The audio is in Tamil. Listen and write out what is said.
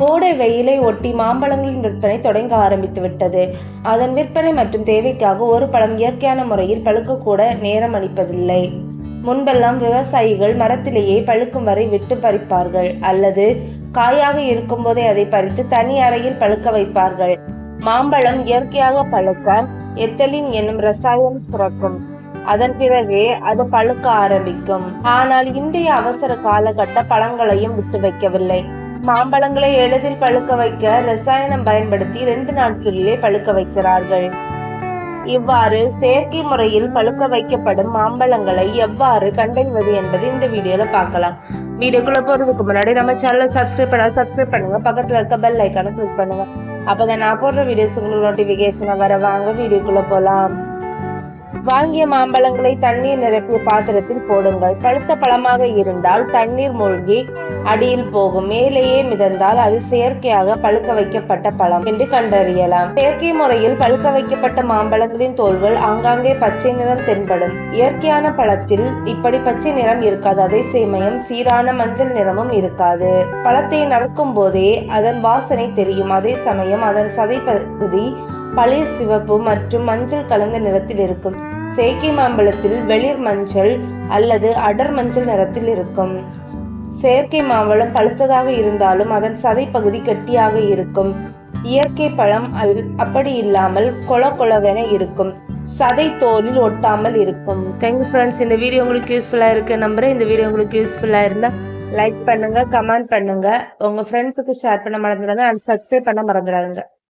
கோடை வெயிலை ஒட்டி மாம்பழங்களின் விற்பனை தொடங்க ஆரம்பித்து விட்டது. அதன் விற்பனை மற்றும் தேவைக்காக ஒரு பழம் இயற்கையான முறையில் பழுக்கக்கூட நேரம் அளிப்பதில்லை. முன்பெல்லாம் விவசாயிகள் மரத்திலேயே பழுக்கும் வரை விட்டு பறிப்பார்கள். அல்லது காயாக இருக்கும்போதே அதை பறித்து தனி அறையில் பழுக்க வைப்பார்கள். மாம்பழம் இயற்கையாக பழுக்க எத்தலின் என்னும் ரசாயனம் சுரக்கும். அதன் பிறகே அது பழுக்க ஆரம்பிக்கும். ஆனால் இந்திய அவசர காலகட்ட பழங்களையும் விட்டு வைக்கவில்லை. மாம்பழங்களை எளிதில் பழுக்க வைக்க ரசாயனம் பயன்படுத்தி ரெண்டு நாட்களிலே பழுக்க வைக்கிறார்கள். இவ்வாறு செயற்கை முறையில் பழுக்க வைக்கப்படும் மாம்பழங்களை எவ்வாறு கண்டறிவது என்பது இந்த வீடியோல பார்க்கலாம். வீடியோக்குள்ள போறதுக்கு முன்னாடி நம்ம சேனலை சப்ஸ்கிரைப் பண்ணா சப்ஸ்கிரைப் பண்ணுங்க. பக்கத்துல இருக்க பெல் ஐக்கான கிளிக் பண்ணுங்க. அப்பதான் நான் போடுற வீடியோஸ் உங்களுக்கு நோட்டிபிகேஷனா வர வாங்க. வீடியோக்குள்ள போலாம். வாங்கிய மாம்பழங்களை தண்ணீர் நிரப்பிய பாத்திரத்தில் போடுங்கள். பழுத்த பழமாக இருந்தால் தண்ணீர் மூழ்கி அடியில் போகும். மேலேயே மிதந்தால் அது செயற்கையாக பழுக்க வைக்கப்பட்ட பழம் என்று கண்டறியலாம். செயற்கை முறையில் பழுக்க வைக்கப்பட்ட மாம்பழங்களின் தோல்கள் ஆங்காங்கே பச்சை நிறம் தென்படும். இயற்கையான பழத்தில் இப்படி பச்சை நிறம் இருக்காது. அதே சமயம் சீரான மஞ்சள் நிறமும் இருக்காது. பழத்தை நறுக்கும் போதே அதன் வாசனை தெரியும். அதே சமயம் அதன் சதை பகுதி பளிர் சிவப்பு மற்றும் மஞ்சள் கலந்த நிறத்தில் இருக்கும். செயற்கை மாம்பழத்தில் வெளிர் மஞ்சள் அல்லது அடர் மஞ்சள் நிறத்தில் இருக்கும். செயற்கை மாம்பழம் பழுத்ததாக இருந்தாலும் அதன் சதை பகுதி கெட்டியாக இருக்கும். இயற்கை பழம் அல் அப்படி இல்லாமல் கொல கொலவென இருக்கும். சதை தோலில் ஒட்டாமல் இருக்கும். தேங்க்யூ ஃப்ரெண்ட்ஸ் இந்த வீடியோ உங்களுக்கு யூஸ்ஃபுல்லாக இருக்கு. நம்புறேன். இந்த வீடியோ உங்களுக்கு யூஸ்ஃபுல்லாக இருந்தால் லைக் பண்ணுங்க கமெண்ட் பண்ணுங்க. உங்க ஃப்ரெண்ட்ஸுக்கு ஷேர் பண்ண மறந்துடாங்க அண்ட் சப்ஸ்கிரைப் பண்ண மறந்துடாதுங்க.